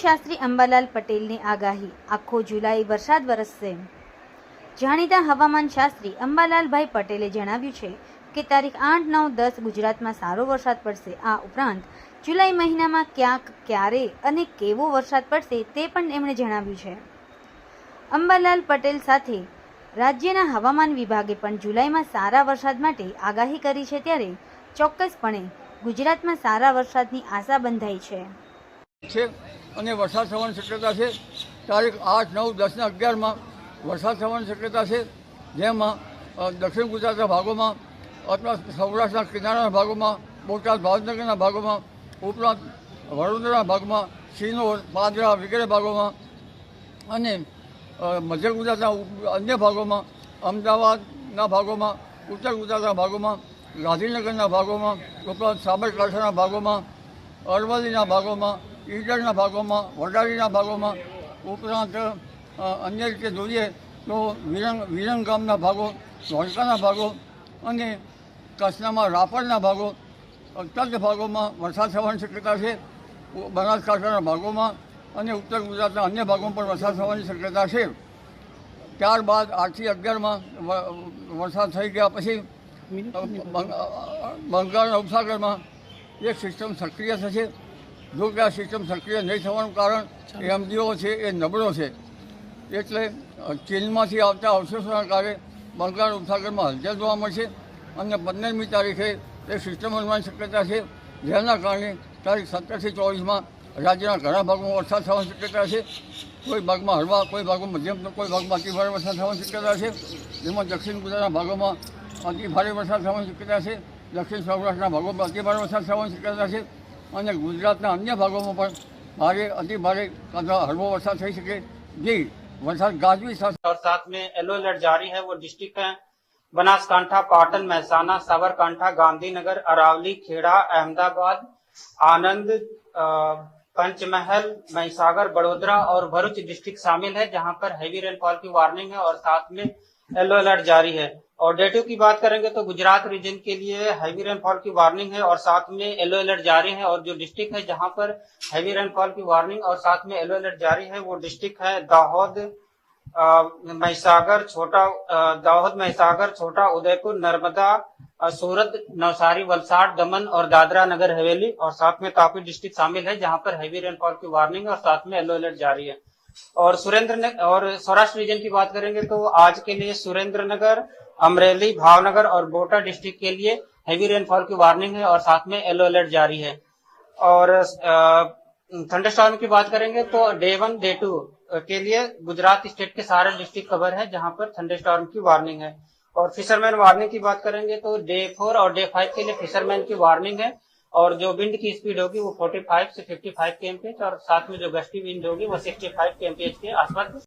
શાસ્ત્રી અંબાલાલ પટેલની આગાહી, આખો જુલાઈ વરસાદ વરસશે. જાણીતા હવામાન શાસ્ત્રી અંબાલાલભાઈ પટેલે જણાવ્યું છે કે તારીખ આઠ, નવ, દસ ગુજરાતમાં સારો વરસાદ પડશે. આ ઉપરાંત, જુલાઈ મહિનામાં ક્યાંક, ક્યારે અને કેવો વરસાદ પડશે તે પણ એમણે જણાવ્યું છે. અંબાલાલ પટેલ સાથે રાજ્યના હવામાન વિભાગે પણ જુલાઈમાં સારા વરસાદ માટે આગાહી કરી છે ત્યારે ચોક્કસપણે ગુજરાતમાં સારા વરસાદની આશા બંધાઈ છે. છે અને વરસાદ થવાની શક્યતા છે. તારીખ આઠ, નવ દસ ને અગિયારમાં વરસાદ થવાની શક્યતા છે. જેમાં દક્ષિણ ગુજરાતના ભાગોમાં અથવા સૌરાષ્ટ્રના કિનારાના ભાગોમાં, બોટાદ, ભાવનગરના ભાગોમાં, ઉપરાંત વડોદરાના ભાગમાં સિનોર પાદરા વગેરે ભાગોમાં અને મધ્ય ગુજરાતના અન્ય ભાગોમાં, અમદાવાદના ભાગોમાં, ઉત્તર ગુજરાતના ભાગોમાં, ગાંધીનગરના ભાગોમાં, ઉપરાંત સાબરકાંઠાના ભાગોમાં, અરવલ્લીના ભાગોમાં ઈડરના ભાગોમાં વડાળીના ભાગોમાં ઉપરાંત અન્ય રીતે જોઈએ તો વિરંગ વિરંગ ગામના ભાગો ધોળકાના ભાગો અને કચ્છનામાં રાપરના ભાગો અત્યંત ભાગોમાં વરસાદ થવાની શક્યતા છે બનાસકાંઠાના ભાગોમાં અને ઉત્તર ગુજરાતના અન્ય ભાગોમાં પણ વરસાદ થવાની શક્યતા છે. ત્યારબાદ આઠથી અગિયારમાં વરસાદ થઈ ગયા પછી બંગાળના ઉપસાગરમાં એક સિસ્ટમ સક્રિય થશે. જો કે આ સિસ્ટમ સક્રિય નહીં થવાનું કારણ એમડીઓ છે એ નબળો છે. એટલે ચીનમાંથી આવતા અવશેષોના કારણે બંગાળ ઉપસાગરમાં હલચલ જોવા મળશે અને પંદરમી તારીખે એ સિસ્ટમ બનવાની શક્યતા છે જેના કારણે તારીખ સત્તરથી ચોવીસમાં રાજ્યના ઘણા ભાગમાં વરસાદ થવાની શક્યતા છે. કોઈ ભાગમાં હળવા કોઈ ભાગમાં મધ્યમ કોઈ ભાગમાં અતિ ભારે વરસાદ થવાની શક્યતા છે. જેમાં દક્ષિણ ગુજરાતના ભાગોમાં અતિ ભારે વરસાદ થવાની શક્યતા છે. દક્ષિણ સૌરાષ્ટ્રના ભાગોમાં અતિ ભારે વરસાદ થવાની શક્યતા છે. અને ગુજરાતના અન્ય ભાગોમાં પણ ભારે અતિ ભારે અથવા હળવો વરસાદ થઈ શકે જે વરસાદ ગાજવી સાથે और साथ में येलो अलर्ट जारी है वो डिस्ट्रिक्ट है बनासकांठा पाटन महसाना साबरकांठा गांधीनगर अरावली खेड़ा अहमदाबाद आनंद अ, पंचमहल महिसागर बड़ोदरा और भरूच डिस्ट्रिक्ट शामिल है जहां पर हैवी रेनफॉल की वार्निंग है और साथ में येलो अलर्ट जारी है। और डेटो की बात करेंगे तो गुजरात रीजन के लिए हैवी रेनफॉल की वार्निंग है और साथ में येलो अलर्ट जारी है और जो डिस्ट्रिक्ट है जहाँ पर हैवी रेनफॉल की वार्निंग और साथ में येलो अलर्ट जारी है वो डिस्ट्रिक्ट है दाहोद महिसागर, छोटा दाहोद, महिसागर, छोटा, उदयपुर, नर्मदा सूरत, नवसारी, वलसाड, दमन और दादरा नगर हवेली और साथ में तापी डिस्ट्रिक्ट शामिल है जहाँ पर हैवी रेनफॉल की वार्निंग और साथ में येलो अलर्ट जारी है। और सुरेंद्र और सौराष्ट्र रीजन की बात करेंगे तो आज के लिए सुरेंद्र नगर अमरेली, भावनगर और बोटा डिस्ट्रिक्ट के लिए हैवी रेनफॉल की वार्निंग है और साथ में येलो अलर्ट जारी है। और थंडरस्टॉर्म की बात करेंगे तो डे वन डे टू के लिए गुजरात स्टेट के सारे डिस्ट्रिक्ट कवर है जहाँ पर थंडरस्टॉर्म की वार्निंग है। और फिशरमैन वार्निंग की बात करेंगे तो डे फोर और डे फाइव के लिए फिशरमैन की वार्निंग है। और जो विंड की स्पीड होगी वो 45 से 55 के एमपीएच और साथ में जो गस्टी विंड होगी वो 65 के के आसपास